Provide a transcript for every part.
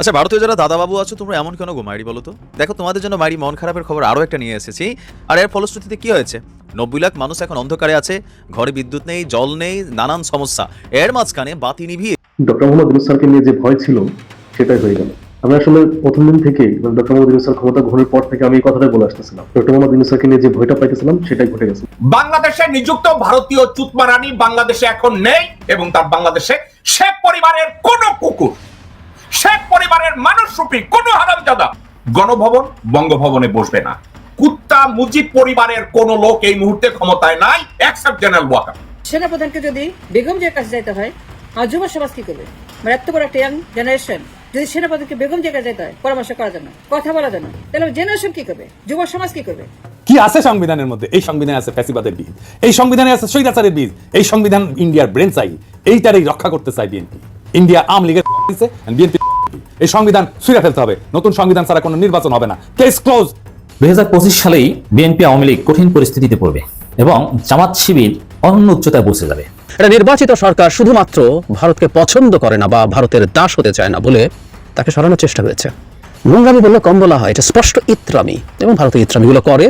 আচ্ছা ভারতীয় যারা দাদাবাবু আছো তোমরা এমন কেন গো মাইরি বলো তো? দেখো তোমাদের জন্য মাইরি মন খারাপের খবর আরও একটা নিয়ে এসেছি। আর এর ফলশ্রুতিতে কি হয়েছে? নব্বই লাখ মানুষ এখন অন্ধকারে আছে ঘরে বিদ্যুৎ নেই জল নেই নানান সমস্যা। এর মাঝখানে বাতি নিভিয়ে ডক্টর মোহাম্মদ ইউনুস নিয়ে যে ভয় ছিল সেটাই হয়ে গেল। আমি আসলে প্রথম দিন থেকে ডক্টর মোহাম্মদ ইউনুস ক্ষমতা গ্রহণের পর থেকে আমি এই কথাটাই বলে আসতেছিলাম। ডক্টর মোহাম্মদ ইউনুস নিয়ে যে ভয়টা পাইতেছিলাম সেটাই ঘটে গেছে। বাংলাদেশে নিযুক্ত ভারতীয় চুতমা রানী বাংলাদেশে এখন নেই এবং তার বাংলাদেশে শেখ পরিবারের কোন কুকুর শেখ পরিবারের মানুষ রূপী কোন হারামজাদা। গণভবন বঙ্গভবনে বসবে না। কুত্তা মুজিব পরিবারের কোন লোক এই মুহূর্তে ক্ষমতায় নাই এক্সেপ্ট জেনারেল ওয়াকার সেনাপ্রধানকে যদি বেগম জিয়ার কাছে যাইতে হয় আর যুব সমাজ কি করবে? মানে এত বড় একটা ইয়াং জেনারেশন যদি সেনাপ্রধানকে বেগম জিয়ার কাছে যাইতে হয় পরামর্শ করার জন্য কথা বলার জন্য তাহলে জেনারেশন কি করবে? যুব সমাজ কি করবে? কি আছে সংবিধানের মধ্যে? এই সংবিধানে আছে ফ্যাসিবাদের বীজ এই সংবিধানে আছে স্বৈরাচারের বীজ এই সংবিধান ইন্ডিয়ার ব্রেন চাই। এইটারই রক্ষা করতে চাই বিএনপি। ইন্ডিয়া আম লীগের বিএনপি এই সংবিধান ছুঁড়ে ফেলতে হবে। নতুন সংবিধান ছাড়া কোনো নির্বাচন হবে না। কেস ক্লোজ দুই সালেই বিএনপি আওয়ামী লীগ কঠিন পরিস্থিতিতে পড়বে এবং জামাত শিবির অন্য উচ্চতায় বসে যাবে। এটা নির্বাচিত সরকার শুধুমাত্র ভারতকে পছন্দ করে না বা ভারতের দাস হতে চায় না বলে তাকে সরানোর চেষ্টা হয়েছে। নোংরামি বললে কম বলা হয় এটা স্পষ্ট ইত্রামি এবং ভারতীয় ইত্রামিগুলো করে।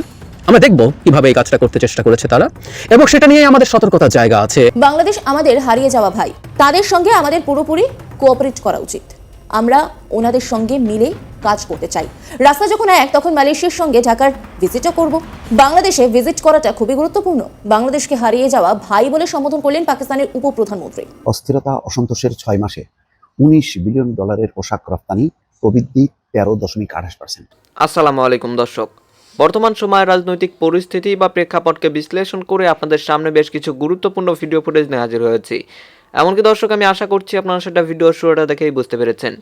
আমরা দেখব কীভাবে এই কাজটা করতে চেষ্টা করেছে তারা। এবং সেটা নিয়ে আমাদের সতর্কতার জায়গা আছে। বাংলাদেশ আমাদের হারিয়ে যাওয়া ভাই। তাদের সঙ্গে আমাদের পুরোপুরি কোঅপারেট করা উচিত। আমরা ওনাদের সঙ্গে মিলে কাজ করতে চাই। রাস্তা যখন এক তখন মালয়েশিয়ার সঙ্গে ঢাকার ভিজিটও করব। বাংলাদেশে ভিজিট করাটা খুবই গুরুত্বপূর্ণ। বাংলাদেশকে হারিয়ে যাওয়া ভাই বলে সম্বোধন করলেন পাকিস্তানের উপপ্রধানমন্ত্রী। অস্থিরতা অসন্তোষের ছয় মাসে উনিশ বিলিয়ন ডলারের পোশাক রপ্তানি প্রবৃদ্ধি তেরো দশমিক আঠাশ পার্সেন্ট আসসালামু আলাইকুম দর্শক। বর্তমান সময়ের রাজনৈতিক পরিস্থিতি বা প্রেক্ষাপটকে বিশ্লেষণ করে আপনাদের সামনে বেশ কিছু গুরুত্বপূর্ণ ভিডিও ফুটেজ নিয়ে হাজির হয়েছি। এমনকি দর্শক, আমি আশা করছি আপনারা সেটা ভিডিও শুরুটা দেখেই বুঝতে পেরেছেন।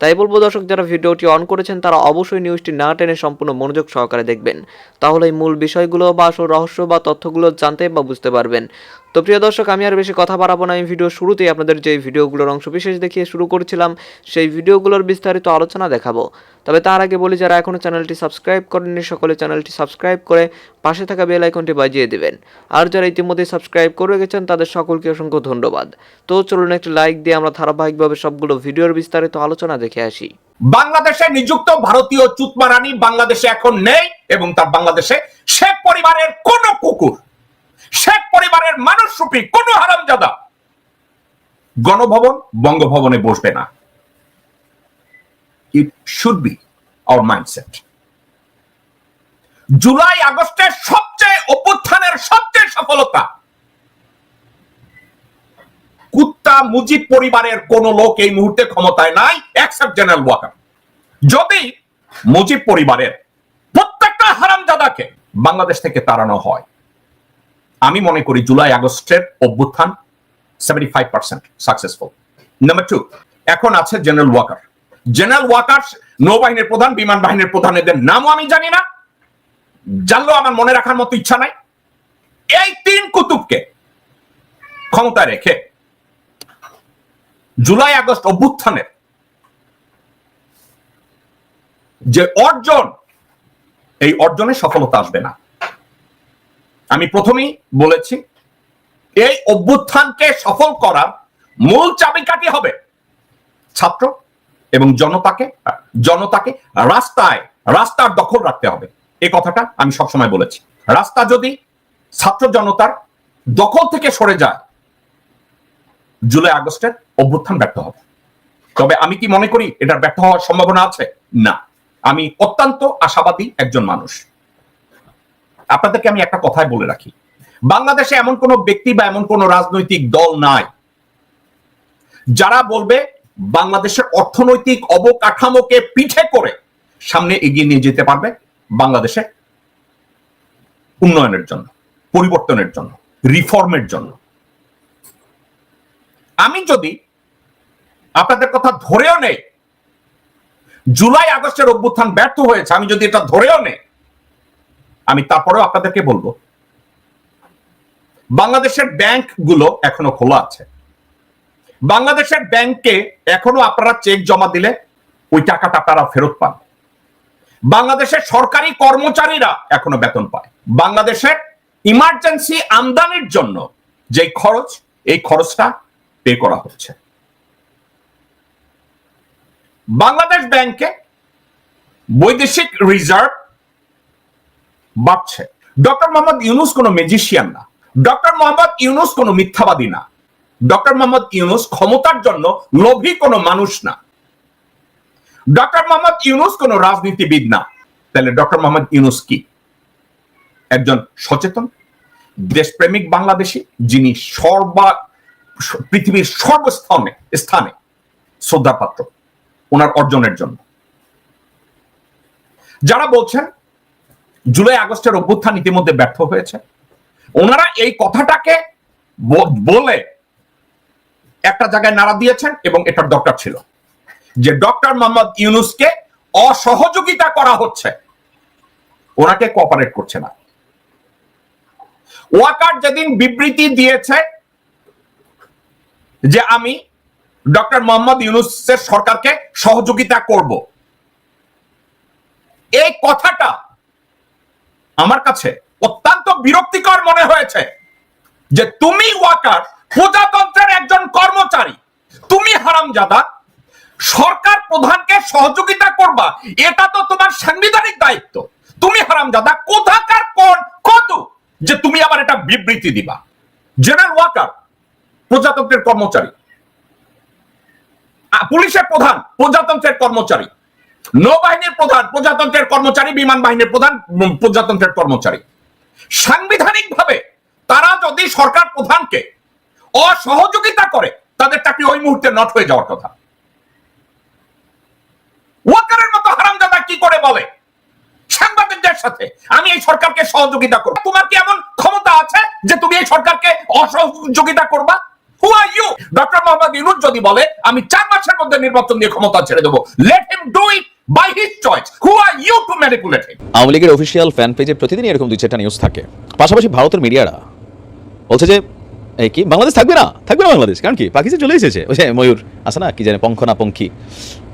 তাই বলব, দর্শক, যারা ভিডিওটি অন করেছেন, তারা অবশ্যই নিউজটি না টেনে সম্পূর্ণ মনোযোগ সহকারে দেখবেন। তাহলে এই মূল বিষয়গুলো বা আসল রহস্য বা তথ্যগুলো জানতে বা বুঝতে পারবেন। তো প্রিয় দর্শক, আমি আর বেশি কথা বাড়াবো না। এই ভিডিও শুরুতেই আপনাদের যে ভিডিওগুলোর অংশ বিশেষ দেখিয়ে শুরু করেছিলাম, সেই ভিডিওগুলোর বিস্তারিত আলোচনা দেখাবো। তবে তার আগে বলি, যারা এখনও চ্যানেলটি সাবস্ক্রাইব করেননি, সকলে চ্যানেলটি সাবস্ক্রাইব করে পাশে থাকা বেল আইকনটি বাজিয়ে দিবেন। আর যারা ইতিমধ্যে সাবস্ক্রাইব করে গেছেন তাদের সকলকে অসংখ্য ধন্যবাদ। তো চলুন একটি লাইক দিয়ে আমরা ধারাবাহিকভাবে সবগুলো ভিডিওর বিস্তারিত আলোচনা দেখে আসি। বাংলাদেশে নিযুক্ত ভারতীয় চুতমা রানী বাংলাদেশে এখন নেই এবং তার বাংলাদেশে সে পরিবারের কোন কুকুর শেখ পরিবারের মানুষ রূপী কোন হারামজাদা গণভবন, বঙ্গভবনে বসবে না। It should be our mindset July আগস্টের সবচেয়ে অভ্যুত্থানের সবচেয়ে সফলতা। কুত্তা মুজিব পরিবারের কোন লোক এই মুহূর্তে ক্ষমতায় নাই এক্সেপ্ট জেনারেল ওয়াকার যদি মুজিব পরিবারের প্রত্যেকটা হারামজাদাকে বাংলাদেশ থেকে তাড়ানো হয় আমি মনে করি জুলাই আগস্টের অভ্যুত্থান seventy five percent successful number two এখন আছে জেনারেল ওয়াকার জেনারেল ওয়াকার নৌবাহিনীর প্রধান, বিমান বাহিনীর প্রধান, এদের নামও আমি জানি না। জানলেও আমার মনে রাখার মতো ইচ্ছা নাই। এই তিন কুতুবকে ক্ষমতায় রেখে জুলাই আগস্ট অভ্যুত্থানের যে অর্জন, এই অর্জনে সফলতা আসবে না। আমি প্রথমেই বলেছি, এই অভ্যুত্থানকে সফল করার মূল চাবিকাঠি হবে ছাত্র এবং জনতাকে জনতাকে রাস্তায়, রাস্তার দখল রাখতে হবে। এ কথাটা আমি সবসময় বলেছি। রাস্তা যদি ছাত্র জনতার দখল থেকে সরে যায়, জুলাই আগস্টের অভ্যুত্থান ব্যর্থ হবে। তবে আমি কি মনে করি, এটার ব্যর্থ হওয়ার সম্ভাবনা আছে? না। আমি অত্যন্ত আশাবাদী একজন মানুষ। আপনাদেরকে আমি একটা কথাই বলে রাখি। বাংলাদেশে এমন কোন ব্যক্তি বা এমন কোন রাজনৈতিক দল নাই। যারা বলবে বাংলাদেশের অর্থনৈতিক অবকাঠামোকে পিঠে করে সামনে এগিয়ে নিয়ে যেতে পারবে বাংলাদেশে উন্নয়নের জন্য, পরিবর্তনের জন্য, রিফর্মের জন্য। আমি যদি আপনাদের কথা ধরেও নেই, জুলাই আগস্টের অভ্যুত্থান ব্যর্থ হয়েছে, আমি যদি এটা ধরেও নেই আমি তারপরেও আপনাদেরকে বলব, বাংলাদেশের ব্যাংকগুলো এখনও খোলা আছে। বাংলাদেশের ব্যাংকে এখনও আপনারা চেক জমা দিলে ওই টাকাটা আপনারা ফেরত পান। বাংলাদেশের সরকারি কর্মচারীরা এখনও বেতন পায়। বাংলাদেশের ইমার্জেন্সি আমদানির জন্য যে খরচ, এই খরচটা পে করা হচ্ছে। বাংলাদেশ ব্যাংকে বৈদেশিক রিজার্ভ বাড়ছে ডক্টর মোহাম্মদ ইউনুস কোনো ম্যাজিশিয়ান না। ডক্টর মোহাম্মদ ইউনুস কোনো মিথ্যাবাদী না। ডক্টর মোহাম্মদ ইউনুস ক্ষমতার জন্য লোভী কোনো মানুষ না। ডক্টর মোহাম্মদ ইউনুস কোনো রাজনীতিবিদ না। তাহলে ডক্টর মোহাম্মদ ইউনুস কি? একজন সচেতন, দেশপ্রেমিক বাংলাদেশী, যিনি সর্বা, পৃথিবীর সর্বস্থানে স্থানে শ্রদ্ধাপাত্র। ওনার অর্জনের জন্য। যারা বলছেন জুলাই আগস্টের অভ্যুত্থান ইতিমধ্যে ব্যর্থ হয়েছে। ওনারা এই কথাটাকে বলে একটা জায়গায় নাড়া দিয়েছেন এবং এটার দরকার ছিল যে ডক্টর মোহাম্মদ ইউনুসকে অসহযোগিতা করা হচ্ছে। ওনাকে কোঅপারেট করছে না। ওয়াকার যেদিন বিবৃতি দিয়েছে যে আমি ডক্টর মোহাম্মদ ইউনুসের সরকারকে সহযোগিতা করব, এই কথাটা আমার কাছে অত্যন্ত বিরক্তিকর মনে হয়েছে যে তুমি ওয়াকার, প্রজাতন্ত্রের একজন কর্মচারী, তুমি হারামজাদা, সরকার প্রধানকে সহযোগিতা করবা, এটা তো তোমার সাংবিধানিক দায়িত্ব। তুমি হারামজাদা, কোথাকার কোন কত? যে তুমি আবার এটা বিবৃতি দিবা। জেনারেল ওয়াকার, প্রজাতন্ত্রের কর্মচারী। পুলিশের প্রধান, প্রজাতন্ত্রের কর্মচারী। নৌবাহিনীর প্রধান, প্রজাতন্ত্রের কর্মচারী, বিমান বাহিনীর প্রধান প্রজাতন্ত্রের কর্মচারী। সাংবিধানিক ভাবে তারা যদি সরকার প্রধানকে অসহযোগিতা করে, তাদের চাকরি ওই মুহূর্তে নট হয়ে যাওয়ার কথা। ওয়াকারের মতো হারামজাদা কি করে বলে? সাংবাদিকদের সাথে আমি এই সরকারকে সহযোগিতা করব। তোমার কি এমন ক্ষমতা আছে যে তুমি এই সরকারকে অসহযোগিতা করবা? Who are you doctor Mohammad Yunus যদি বলে, আমি চার মাসের মধ্যে নির্বাচন দিয়ে ক্ষমতা ছেড়ে দেবো। Let him do it by his choice who are you to manipulate him Awami লীগের অফিসিয়াল ফ্যান পেজে প্রতিদিনই এরকম দুই চারটা নিউজ থাকে। পাশাপাশি ভারতের মিডিয়ারা বলছে যে এই কি, বাংলাদেশ থাকবে না? থাকবে না বাংলাদেশ? কারণ কি? পাকিস্তান চলে এসেছে। ওই যে ময়ূর আছে না? কি জানে পঙ্খ না পঙ্খী।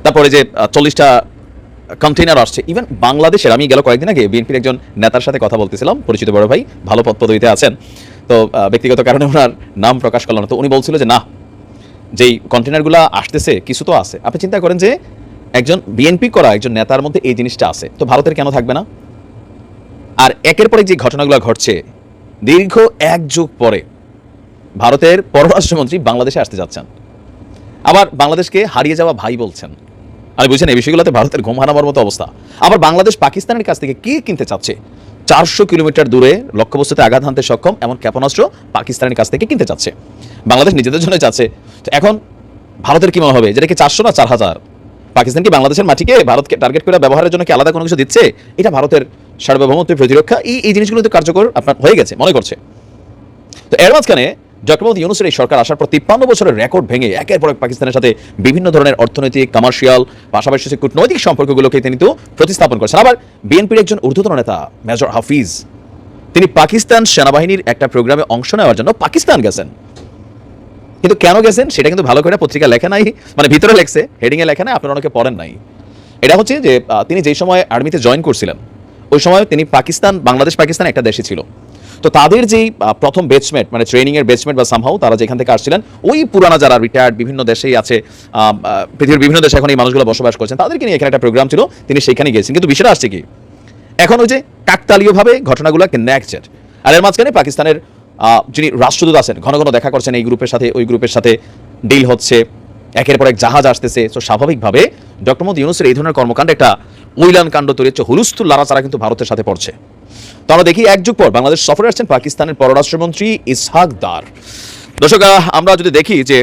তারপরে যে চল্লিশটা কন্টেইনার আসছে। ইভেন বাংলাদেশের, আমি গেল কয়েকদিন আগে বিএনপির একজন নেতার সাথে কথা বলতেছিলাম, পরিচিত বড় ভাই, ভালো পদ পদবিতে আছেন। তো ব্যক্তিগত কারণে ওনার নাম প্রকাশ করলাম তো উনি বলছিল যে, না, যেই কন্টেনারগুলো আসতেছে, কিছু তো আছে। আপনি চিন্তা করেন যে একজন বিএনপি করা একজন নেতার মধ্যে এই জিনিসটা আছে। তো ভারতের কেন থাকবে না? আর একের পরে যে ঘটনাগুলো ঘটছে, দীর্ঘ এক যুগ পরে ভারতের পররাষ্ট্রমন্ত্রী বাংলাদেশে আসতে যাচ্ছেন। আবার বাংলাদেশকে হারিয়ে যাওয়া ভাই বলছেন। আমি বুঝছেন, এই বিষয়গুলোতে ভারতের ঘুম হারাবার মতো অবস্থা। আবার বাংলাদেশ পাকিস্তানের কাছ থেকে কি কিনতে চাচ্ছে? চারশো কিলোমিটার দূরে লক্ষ্যবস্তুতে আঘাত হানতে সক্ষম এমন ক্ষেপণাস্ত্র পাকিস্তানের কাছ থেকে কিনতে চাচ্ছে। বাংলাদেশ নিজেদের জন্য চাচ্ছে। তো এখন ভারতের কি মনে হবে? যেটা কি চারশো না চার হাজার? পাকিস্তান কি বাংলাদেশের মাটিকে ভারতকে টার্গেট করে ব্যবহারের জন্য কি আলাদা কোনো কিছু দিচ্ছে? এটা ভারতের সার্বভৌমত্ব প্রতিরক্ষা। এই এই জিনিসগুলো তো কার্যকর আপনার হয়ে গেছে, মনে করছে। তো এর মাঝখানে মোহাম্মদ ইউনুসের এই সরকার আসার পর তিপ্পান্ন বছরের রেকর্ড ভেঙে একের পর এক পাকিস্তানের সাথে বিভিন্ন ধরনের অর্থনৈতিক কমার্শিয়াল পাশাপাশি কূটনৈতিক সম্পর্কগুলোকে তিনি তো প্রতিস্থাপন করেছেন। আবার বিএনপির একজন ঊর্ধ্বতন নেতা, মেজর হাফিজ, তিনি পাকিস্তান সেনাবাহিনীর একটা প্রোগ্রামে অংশ নেওয়ার জন্য পাকিস্তান গেছেন। কিন্তু কেন গেছেন? সেটা কিন্তু ভালো করে পত্রিকা লেখা নাই মানে ভিতরে লেখছে হেডিংয়ে লেখা নাই আপনারা অনেকে পড়েন নাই। এটা হচ্ছে যে তিনি যেই সময় আর্মিতে জয়েন করছিলেন, ওই সময় তিনি পাকিস্তান, বাংলাদেশ, পাকিস্তান একটা দেশে ছিল। তো তাদের যেই প্রথম বেচমেট মানে ট্রেনিং এর বেচমেট বা সামহাও তারা যেখান থেকে আসছিলেন, ওই পুরানা যারা রিটায়ার্ড বিভিন্ন দেশেই আছে পৃথিবীর বিভিন্ন দেশে এখন এই মানুষগুলো বসবাস করছেন, তাদেরকে নিয়ে এখানে একটা প্রোগ্রাম ছিল, তিনি সেখানে গিয়েছেন। কিন্তু বিষয়টা আসছে কি? এখন ওই যে কাকতালীয়ভাবে ঘটনাগুলো নেকচেট আর এর মাঝখানে পাকিস্তানের যিনি রাষ্ট্রদূত আছেন, ঘন ঘন দেখা করছেন এই গ্রুপের সাথে, ওই গ্রুপের সাথে ডিল হচ্ছে। একের পর এক জাহাজ আসতেছে। তো স্বাভাবিকভাবে ডক্টর মোদী ইউনুসের এই ধরনের কর্মকাণ্ড একটা উইলান কাণ্ড তৈরি হচ্ছে। হুলুস্থুল লাড়াচাড়া কিন্তু ভারতের সাথে পড়ছে। তো আমরা দেখি এক যুগ পর বাংলাদেশ সফরে আসছেন পাকিস্তানের পররাষ্ট্রমন্ত্রী ইসহাক দার। দর্শক আমরা যদি দেখি যে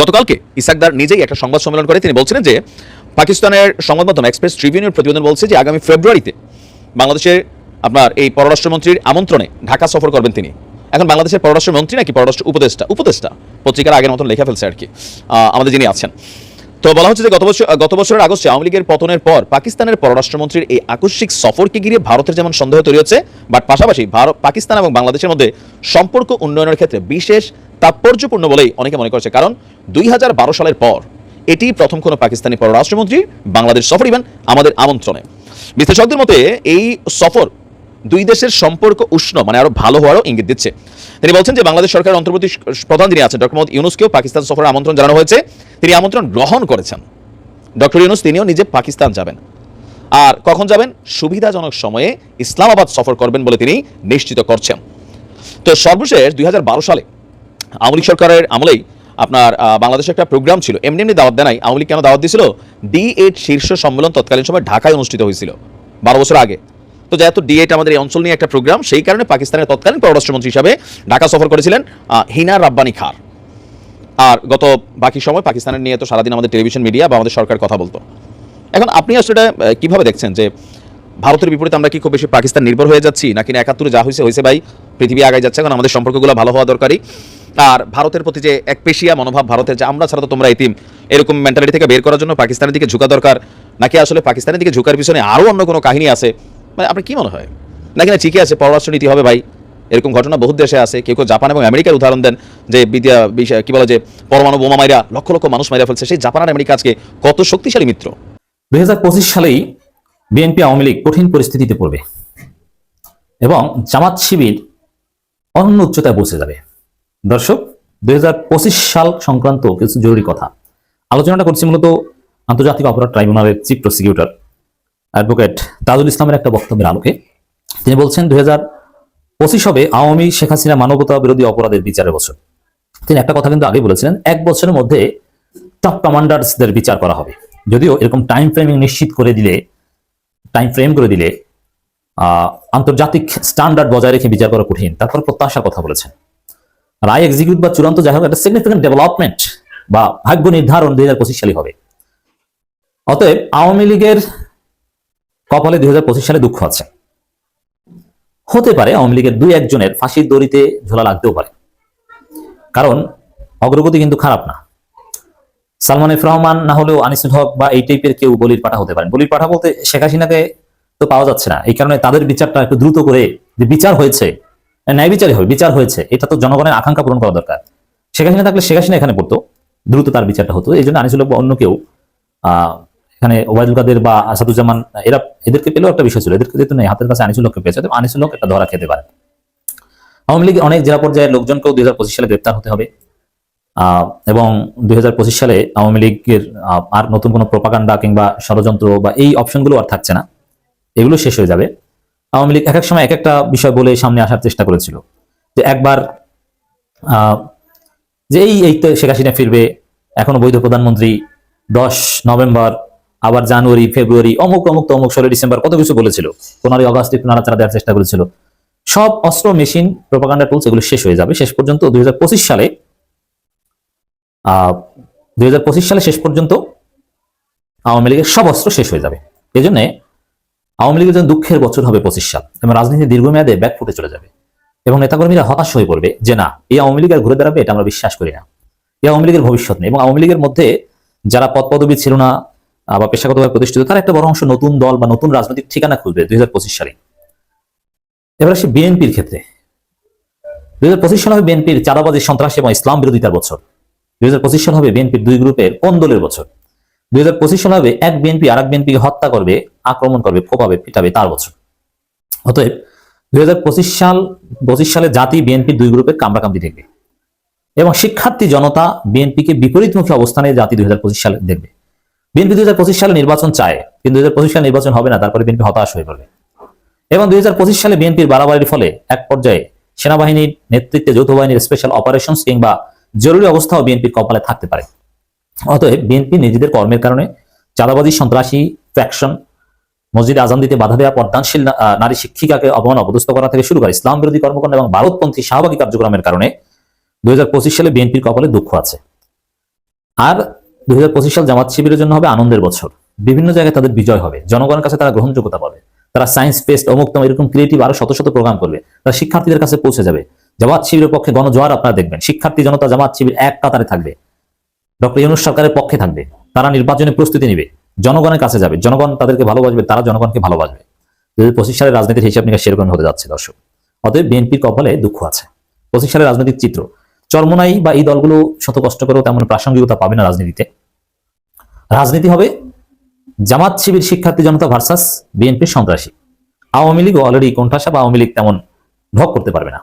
গতকালকে ইসাকদার নিজেই একটা সংবাদ সম্মেলন করে। তিনি বলছিলেন যে, পাকিস্তানের সংবাদ মাধ্যম এক্সপ্রেস ট্রিবিউনের প্রতিবেদন বলছে যে, আগামী ফেব্রুয়ারিতে বাংলাদেশের আপনার এই পররাষ্ট্রমন্ত্রীর আমন্ত্রণে ঢাকা সফর করবেন তিনি। এখন বাংলাদেশের পররাষ্ট্রমন্ত্রী নাকি পররাষ্ট্র উপদেষ্টা? উপদেষ্টা। পত্রিকার আগের মতন লেখা ফেলছে আর কি। আমাদের যিনি আছেন। তো বলা হচ্ছে যে গত বছর গত বছরের আগস্টে আওয়ামী লীগের পতনের পর পাকিস্তানের পররাষ্ট্রমন্ত্রীর এই আকস্মিক সফরকে ঘিরে ভারতের যেমন সন্দেহ তৈরি হচ্ছে, বাট পাশাপাশি ভারত, পাকিস্তান এবং বাংলাদেশের মধ্যে সম্পর্ক উন্নয়নের ক্ষেত্রে বিশেষ তাৎপর্যপূর্ণ বলেই অনেকে মনে করছে। কারণ দুই হাজার বারো সালের পর এটি প্রথম কোনো পাকিস্তানি পররাষ্ট্রমন্ত্রী বাংলাদেশ সফর, ইভেন আমাদের আমন্ত্রণে। বিশ্লেষকদের মতে এই সফর দুই দেশের সম্পর্ক উষ্ণ মানে আরও ভালো হওয়ারও ইঙ্গিত দিচ্ছে। তিনি বলছেন যে বাংলাদেশ সরকারের অন্তর্বর্তী প্রধান যিনি আছেন, ডক্টর মোহাম্মদ ইউনুসকেও পাকিস্তান সফরের আমন্ত্রণ জানানো হয়েছে। তিনি আমন্ত্রণ গ্রহণ করেছেন। ডক্টর ইউনুস, তিনিও নিজে পাকিস্তান যাবেন। আর কখন যাবেন? সুবিধাজনক সময়ে ইসলামাবাদ সফর করবেন বলে তিনি নিশ্চিত করছেন। তো সর্বশেষ দুই হাজার বারো সালে আওয়ামী সরকারের আমলেই আপনার বাংলাদেশে একটা প্রোগ্রাম ছিল। এমনি এমনি দাওয়াত দেয় নাই আওয়ামী কেন দাওয়াত দিয়েছিল ডি এইট শীর্ষ সম্মেলন তৎকালীন সময় ঢাকায় অনুষ্ঠিত হয়েছিল। বারো বছর আগে। তো যেহেতু ডি এইট আমাদের এই অঞ্চল নিয়ে একটা প্রোগ্রাম সেই কারণে পাকিস্তানের তৎকালীন পররাষ্ট্রমন্ত্রী হিসাবে ঢাকা সফর করেছিলেন হিনা রাব্বানি খার। আর গত বাকি সময় পাকিস্তানের নিয়ে তো সারাদিন আমাদের টেলিভিশন মিডিয়া বা আমাদের সরকার কথা বলতো। এখন আপনি আসলে কীভাবে দেখছেন যে ভারতের বিপরীতে আমরা কি খুব বেশি পাকিস্তান নির্ভর হয়ে যাচ্ছি, নাকি একাত্তরে যা হয়েছে হয়েছে ভাই, পৃথিবী আগায় যাচ্ছে, এখন আমাদের সম্পর্কগুলো ভালো হওয়া দরকারই আর ভারতের প্রতি যে এক পেশিয়া মনোভাব, ভারতের যে আমরা ছাড়া তো তোমরা এতিম, এরকম মেন্টালিটি থেকে বের করার জন্য পাকিস্তানের দিকে ঝুঁকা দরকার, নাকি আসলে পাকিস্তানের দিকে ঝুঁকার পিছনে আরও অন্য কোনো কাহিনী আছে মানে আপনার কি মনে হয়? না ঠিকই আছে পররাষ্ট্রনীতি হবে ভাই। এরকম ঘটনা বহু দেশে আছে, কেউ কেউ জাপান এবং আমেরিকার উদাহরণ দেন, যে বিদ্যা, বিশ- কি বলে যে পরমাণু বোমা মাইরা, লক্ষ লক্ষ মানুষ মাইরা ফেলছে। সেই জাপান আর আমেরিকা আজকে কত শক্তিশালী মিত্র? দুই সালেই বিএনপি আওয়ামী লীগ কঠিন পরিস্থিতিতে পড়বে এবং জামাত শিবির অন্য উচ্চতায় পৌঁছে যাবে। দর্শক, দুই হাজার পঁচিশ সাল সংক্রান্ত কিছু জরুরি কথা। আলোচনাটা করছি মূলত আন্তর্জাতিক অপরাধ ট্রাইব্যুনালের চিফ প্রসিকিউটর অ্যাডভোকেট তাজুল ইসলামের একটা বক্তব্যের আলোকে। তিনি বলছেন দুই হাজার পঁচিশ হবে আওয়ামী শেখ হাসিনা মানবতা বিরোধী অপরাধের বিচারের বছর। তিনি একটা কথা কিন্তু আগে বলেছিলেন, এক বছরের মধ্যে টপ কমান্ডার্সদের বিচার করা হবে। যদিও এরকম টাইম ফ্রেমিং নিশ্চিত করে দিলে টাইম ফ্রেম করে দিলে আন্তর্জাতিক স্ট্যান্ডার্ড বজায় রেখে বিচার করা কঠিন। তারপর প্রত্যাশার কথা বলেছেন। রায় এক্সিকিউট বা চূড়ান্ত যাই হোক, একটা সিগনিফিকেন্ট ডেভেলপমেন্ট বা ভাগ্য নির্ধারণ দুই হাজার পঁচিশ সালে হবে। অতএব আওয়ামী লীগের কপালে দুই হাজার পঁচিশ সালে দুঃখ আছে। হতে পারে আওয়ামী লীগের দুই একজনের ফাঁসির দড়িতে ঝোলা লাগতেও পারে। কারণ অগ্রগতি কিন্তু খারাপ না। সালমান এফ রহমান না হলেও আনিসুল হক বা এই টাইপের কেউ বলির পাঠা হতে পারেন। বলির পাঠা বলতে শেখ হাসিনাকে তো পাওয়া যাচ্ছে না। এই কারণে তাদের বিচারটা একটু দ্রুত করে যে বিচার হয়েছে ন্যায় বিচারই হবে, বিচার হয়েছে, এটা তো জনগণের আকাঙ্ক্ষা পূরণ করা দরকার। শেখ হাসিনা থাকলে শেখ হাসিনা এখানে পড়তো, দ্রুত তার বিচারটা হতো। এই জন্য আনিসুল হক বা অন্য কেউ এখানে ওবায়দুল কাদের বা আসাদুজ্জামান, এরা এদেরকে পেলেও একটা বিষয় ছিল। এদেরকে যেহেতু নেই, হাতের কাছে আনিসুল হককে পেয়েছে আনিসুল হক একটা ধরা খেতে পারে। আওয়ামী লীগ অনেক জেলা পর্যায়ের লোকজনকেও দুই সালে গ্রেপ্তার হতে হবে। এবং দুই সালে আওয়ামী লীগের আর নতুন কোনো প্রপাগান্ডা কিংবা ষড়যন্ত্র বা এই অপশনগুলো আর থাকছে না। এগুলো শেষ হয়ে যাবে। আওয়ামী লীগ এক এক সময় এক একটা বিষয় বলে সামনে আসার চেষ্টা করেছিল। যে একবার যে এই এই শেখ হাসিনা ফিরবে, এখনও বৈধ প্রধানমন্ত্রী দশ নভেম্বর আবার জানুয়ারি, ফেব্রুয়ারি, অমুক অমুক তো অমুক ষোলো ডিসেম্বর কত কিছু বলেছিল। পনেরোই অগস্ট একটু নাড়াচাড়া দেওয়ার চেষ্টা করেছিল। সব অস্ত্র, মেশিন প্রপাগান্ডা টুলস এগুলো শেষ হয়ে যাবে। শেষ পর্যন্ত দুই হাজার পঁচিশ সালে দুই হাজার পঁচিশ সালে শেষ পর্যন্ত আওয়ামী লীগের সব অস্ত্র শেষ হয়ে যাবে। এই জন্য আওয়ামী লীগের জন্য দুঃখের বছর হবে পঁচিশ সাল। এবং রাজনীতি দীর্ঘমেয়াদে ব্যাক ফুটে চলে যাবে। এবং নেতাকর্মীরা হতাশ হয়ে পড়বে যে, না, এই আওয়ামী লীগ আর ঘুরে দাঁড়াবে, এটা আমরা বিশ্বাস করি না। এই আওয়ামী লীগের ভবিষ্যৎ নেই। এবং আওয়ামী লীগের মধ্যে যারা পদ পদবী ছিল না বা পেশাগতভাবে প্রতিষ্ঠিত, তার একটা বড় অংশ নতুন দল বা নতুন রাজনৈতিক ঠিকানা খুঁজবে দুই হাজার পঁচিশ সালে। এবার আসি বিএনপির ক্ষেত্রে। দুই সাল হবে বিএনপির চাঁদাবাজি, সন্ত্রাস এবং ইসলাম বিরোধিতার বছর। দুই হাজার পঁচিশ সাল হবে বিএনপির দুই গ্রুপের কোন দলের বছর? দুই সাল হবে এক বিএনপি আর এক বিএনপিকে হত্যা করবে, আক্রমণ করবে ফোপাবে পিটাবে তার বছর। অতএব দুই হাজার পঁচিশ সাল, পঁচিশ সালে জাতি বিএনপির দুই গ্রুপের কামড়াকামড়ি দেখবে। এবং শিক্ষার্থী জনতা বিএনপিকে বিপরীতমুখী অবস্থানে জাতি দুই হাজার পঁচিশ সালে দেখবে। বিএনপি দুই হাজার পঁচিশ সালে নির্বাচন চায়, কিন্তু দুই সালে নির্বাচন হবে না, তারপরে বিএনপি হতাশ হয়ে পড়বে। এবং দুই সালে বিএনপির বাড়াবাড়ির ফলে এক পর্যায়ে সেনাবাহিনীর নেতৃত্বে যৌথ বাহিনীর স্পেশাল অপারেশনস কিংবা জরুরি অবস্থাও বিএনপির কপালে থাকতে পারে। অতএব বিএনপি নিজেদের কর্মের কারণে চাঁদাবাদী সন্ত্রাসী ফ্যাকশন মসজিদে আজান দিতে বাধা দেওয়া, পর্দানশীল নারী শিক্ষিকাকে অপমান, অপদস্থ করা থেকে শুরু করে ইসলাম বিরোধী কর্মকাণ্ড এবং ভারতপন্থী শাহবাগী কার্যক্রমের কারণে দুই হাজার পঁচিশ সালে বিএনপির কপালে দুঃখ আছে। আর দুই সাল জামাত শিবিরের জন্য হবে আনন্দের বছর। বিভিন্ন জায়গায় তাদের বিজয় হবে। জনগণের কাছে তারা গ্রহণযোগ্যতা পাবে। তারা সায়েন্স বেসড অমুক্তম, এরকম ক্রিয়েটিভ আরও শত শত প্রোগ্রাম করবে। তারা শিক্ষার্থীদের কাছে পৌঁছে যাবে। জামাত শিবিরের পক্ষে গণজোয়ার আপনারা দেখবেন। শিক্ষার্থী জনতা জামাত শিবির এক কাতারে থাকবে। ডক্টর ইউনুস সরকারের পক্ষে থাকবে। তারা নির্বাচনে প্রস্তুতি নেবে। জনগণের কাছে যাবে। জনগণ তাদেরকে ভালোবাসবে, তারা জনগণকে ভালোবাসবে। দুই হাজার পঁচিশ সালের রাজনীতির হিসাব নিকাশ সেরকম হতে যাচ্ছে, দর্শক। অতএব বিএনপির কপালে দুঃখ আছে। পঁচিশ সালের রাজনৈতিক চিত্র। চরমনাই বা এই দলগুলো শত কষ্ট করেও তেমন প্রাসঙ্গিকতা পাবে না রাজনীতিতে। রাজনীতি হবে জামাত শিবির শিক্ষার্থী জনতা ভার্সাস বিএনপির সন্ত্রাসী। আওয়ামী লীগ অলরেডি কোণঠাসা বা আওয়ামী তেমন ঢক করতে পারবে না।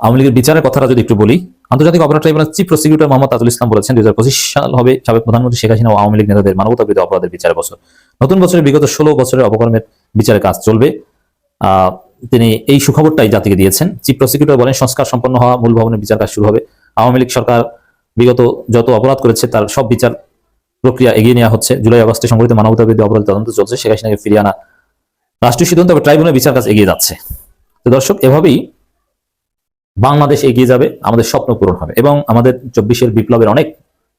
আওয়ামী লীগের বিচারের কথাটা যদি একটু বলি, আন্তর্জাতিক অপরাধ tribunal chief prosecutor Mohammad Tajul Islam বলেছেন, দুই হাজার পঁচিশ সাল হবে সাবেক প্রধানমন্ত্রী শেখ হাসিনা ও আওয়ামী লীগ নেতাদের মানবতা অপরাধের বিচারের বছর। নতুন বছরের বিগত ষোলো বছরের অপকর্মের বিচারের কাজ চলবে। তিনি এই সুখবরটাই জাতিকে দিয়েছেন। চিফ প্রসিকিউটর বলেন, সংস্কার সম্পন্ন হওয়া মূল ভবনের বিচার কাজ শুরু হবে। আওয়ামী লীগ সরকার বিগত যত অপরাধ করেছে, তার সব বিচার প্রক্রিয়া এগিয়ে নেওয়া হচ্ছে। জুলাই আগস্টে সংঘটিত মানবতা বিরোধী অপরাধ তদন্ত চলছে শেখ হাসিনাকে ফিরিয়ে আনা রাষ্ট্রীয় সিদ্ধান্ত তবে ট্রাইব্যুনাল বিচার কাজ এগিয়ে যাচ্ছে। তো দর্শক, এভাবেই বাংলাদেশ এগিয়ে যাবে, আমাদের স্বপ্ন পূরণ হবে এবং আমাদের চব্বিশের বিপ্লবের অনেক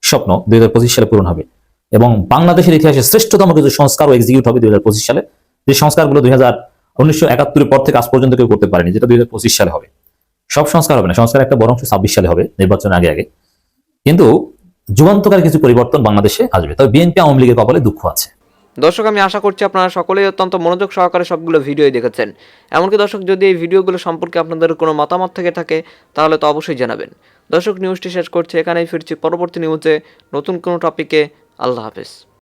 স্বপ্ন দুই হাজার পঁচিশ সালে পূরণ হবে এবং বাংলাদেশের ইতিহাসে শ্রেষ্ঠতম কিছু সংস্কার এক্সিকিউট হবে দুই হাজার পঁচিশ সালে। যে সংস্কারগুলো দুই হাজার উনিশশো একাত্তরের পর থেকে আজ পর্যন্ত কেউ করতে পারেনি, যেটা দুই সালে হবে। সব সংস্কার হবে না, সংস্কার একটা বরং ছাব্বিশ সালে হবে, নির্বাচনের আগে আগে। কিন্তু যুগান্তকারী কিছু পরিবর্তন বাংলাদেশে আসবে, তবে বিএনপি আওয়ামী লীগের কপালে দুঃখ আছে। দর্শক, আমি আশা করছি আপনারা সকলেই অত্যন্ত মনোযোগ সহকারে সবগুলো ভিডিওই দেখেছেন। এমনকি দর্শক, যদি এই ভিডিওগুলো সম্পর্কে আপনাদের কোনো মতামত থেকে থাকে, তাহলে তো অবশ্যই জানাবেন। দর্শক নিউজটি শেষ করছে, এখানেই ফিরছি পরবর্তী নিউজে নতুন কোনো টপিকে আল্লাহ হাফেজ।